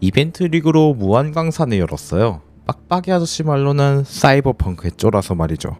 이벤트 리그로 무한 강산을 열었어요. 빡빡이 아저씨 말로는 사이버펑크에 쫄아서 말이죠.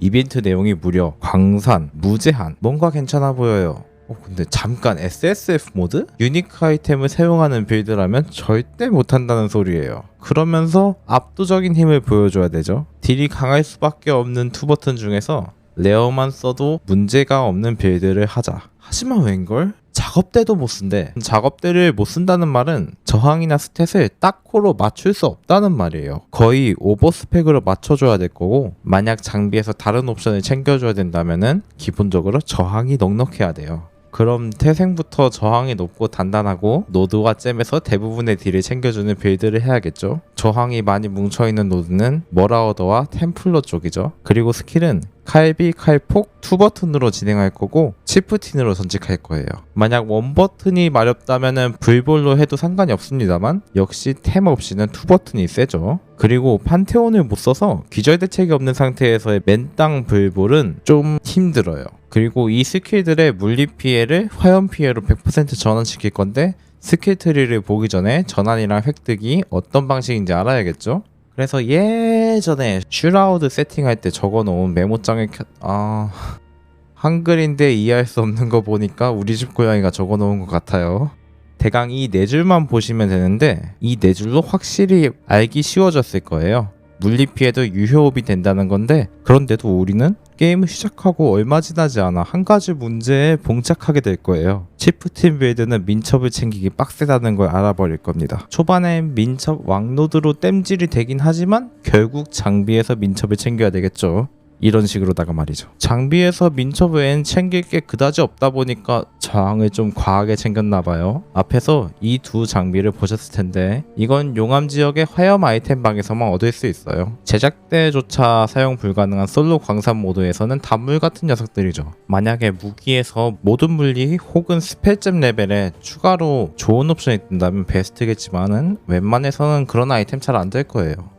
이벤트 내용이 무려 광산, 무제한, 뭔가 괜찮아 보여요. 어, 근데 잠깐 SSF 모드? 유니크 아이템을 사용하는 빌드라면 절대 못한다는 소리예요. 그러면서 압도적인 힘을 보여줘야 되죠. 딜이 강할 수밖에 없는 투 버튼 중에서 레어만 써도 문제가 없는 빌드를 하자. 하지만 웬걸? 작업대도 못 쓴대. 작업대를 못 쓴다는 말은 저항이나 스탯을 딱 코로 맞출 수 없다는 말이에요. 거의 오버스펙으로 맞춰줘야 될 거고 만약 장비에서 다른 옵션을 챙겨줘야 된다면은 기본적으로 저항이 넉넉해야 돼요. 그럼 태생부터 저항이 높고 단단하고 노드와 잼에서 대부분의 딜을 챙겨주는 빌드를 해야겠죠. 저항이 많이 뭉쳐있는 노드는 머라우더와 템플러 쪽이죠. 그리고 스킬은 칼비, 칼폭, 투 버튼으로 진행할 거고 치프틴으로 전직할 거예요. 만약 원 버튼이 마렵다면은 불볼로 해도 상관이 없습니다만 역시 템 없이는 투 버튼이 세죠. 그리고 판테온을 못 써서 기절 대책이 없는 상태에서의 맨땅 불볼은 좀 힘들어요. 그리고 이 스킬들의 물리 피해를 화염 피해로 100% 전환시킬 건데 스킬 트리를 보기 전에 전환이랑 획득이 어떤 방식인지 알아야겠죠? 그래서 예전에 슈라우드 세팅할 때 적어놓은 메모장에 켜... 아... 한글인데 이해할 수 없는 거 보니까 우리 집 고양이가 적어놓은 것 같아요. 대강 이 네 줄만 보시면 되는데 이 네 줄로 확실히 알기 쉬워졌을 거예요. 물리 피해도 유효업이 된다는 건데 그런데도 우리는 게임을 시작하고 얼마 지나지 않아 한 가지 문제에 봉착하게 될 거예요. 치프팀 빌드는 민첩을 챙기기 빡세다는 걸 알아버릴 겁니다. 초반엔 민첩 왕노드로 땜질이 되긴 하지만 결국 장비에서 민첩을 챙겨야 되겠죠. 이런 식으로다가 말이죠. 장비에서 민첩 외엔 챙길 게 그다지 없다 보니까 저항을 좀 과하게 챙겼나 봐요. 앞에서 이 두 장비를 보셨을 텐데 이건 용암 지역의 화염 아이템 방에서만 얻을 수 있어요. 제작 때조차 사용 불가능한 솔로 광산 모드에서는 단물 같은 녀석들이죠. 만약에 무기에서 모든 물리 혹은 스펠잼 레벨에 추가로 좋은 옵션이 뜬다면 베스트겠지만은 웬만해서는 그런 아이템 잘 안 될 거예요.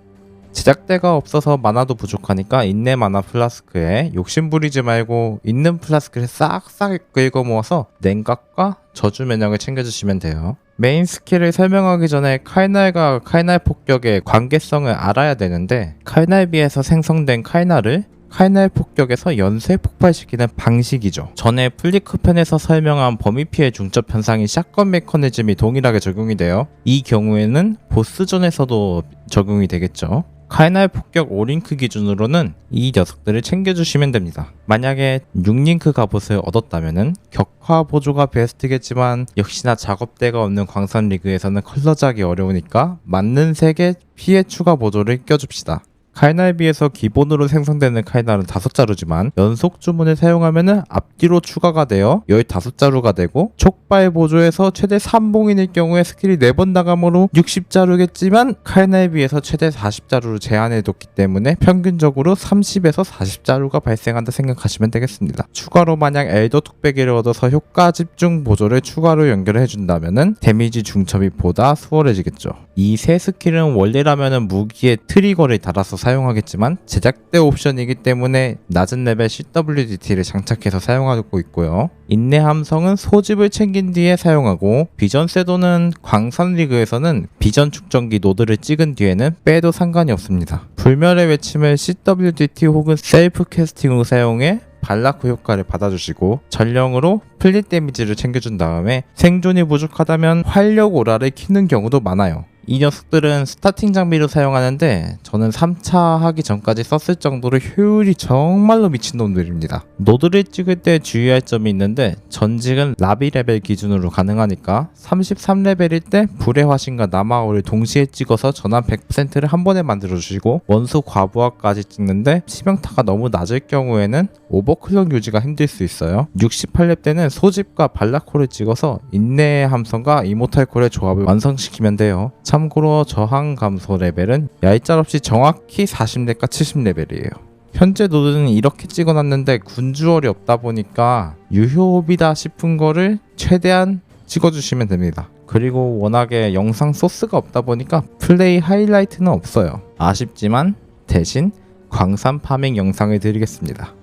제작대가 없어서 만화도 부족하니까 인내 만화 플라스크에 욕심 부리지 말고 있는 플라스크를 싹싹 긁어 모아서 냉각과 저주 면역을 챙겨주시면 돼요. 메인 스킬을 설명하기 전에 칼날과 칼날 폭격의 관계성을 알아야 되는데 칼날비에서 생성된 칼날을 칼날 폭격에서 연쇄 폭발시키는 방식이죠. 전에 플리크 편에서 설명한 범위 피해 중첩 현상이 샷건 메커니즘이 동일하게 적용이 돼요. 이 경우에는 보스전에서도 적용이 되겠죠. 칼날 폭격 5링크 기준으로는 이 녀석들을 챙겨주시면 됩니다. 만약에 6링크 갑옷을 얻었다면 격화 보조가 베스트겠지만 역시나 작업대가 없는 광산 리그에서는 컬러작이 어려우니까 맞는 3개 피해 추가 보조를 껴줍시다. 칼날비에서 기본으로 생성되는 칼날은 5자루지만 연속 주문을 사용하면 앞뒤로 추가가 되어 15자루가 되고 촉발 보조에서 최대 3봉인일 경우에 스킬이 4번 나가므로 60자루겠지만 칼날비에서 최대 40자루로 제한해뒀기 때문에 평균적으로 30에서 40자루가 발생한다 생각하시면 되겠습니다. 추가로 만약 엘더 뚝배기를 얻어서 효과 집중 보조를 추가로 연결해준다면 데미지 중첩이 보다 수월해지겠죠. 이 세 스킬은 원래라면 무기에 트리거를 달아서 사용하겠지만 제작대 옵션이기 때문에 낮은 레벨 CWDT를 장착해서 사용하고 있고요. 인내 함성은 소집을 챙긴 뒤에 사용하고 비전 쇄도는 광산 리그에서는 비전 축전기 노드를 찍은 뒤에는 빼도 상관이 없습니다. 불멸의 외침을 CWDT 혹은 셀프 캐스팅으로 사용해 발라크 효과를 받아주시고 전령으로 플릿 데미지를 챙겨준 다음에 생존이 부족하다면 활력 오라를 키는 경우도 많아요. 이 녀석들은 스타팅 장비로 사용하는데 저는 3차 하기 전까지 썼을 정도로 효율이 정말로 미친놈들입니다. 노드를 찍을 때 주의할 점이 있는데 전직은 라비 레벨 기준으로 가능하니까 33레벨일 때 불의 화신과 남아오를 동시에 찍어서 전환 100%를 한 번에 만들어 주시고 원소 과부하까지 찍는데 치명타가 너무 낮을 경우에는 오버클럭 유지가 힘들 수 있어요. 68렙 때는 소집과 발라코를 찍어서 인내의 함성과 이모탈콜의 조합을 완성시키면 돼요. 참고로 저항 감소 레벨은 얄짤 없이 정확히 40렙과 70레벨이에요. 현재 노드는 이렇게 찍어놨는데 군주얼이 없다 보니까 유효업이다 싶은 거를 최대한 찍어주시면 됩니다. 그리고 워낙에 영상 소스가 없다 보니까 플레이 하이라이트는 없어요. 아쉽지만 대신 광산 파밍 영상을 드리겠습니다.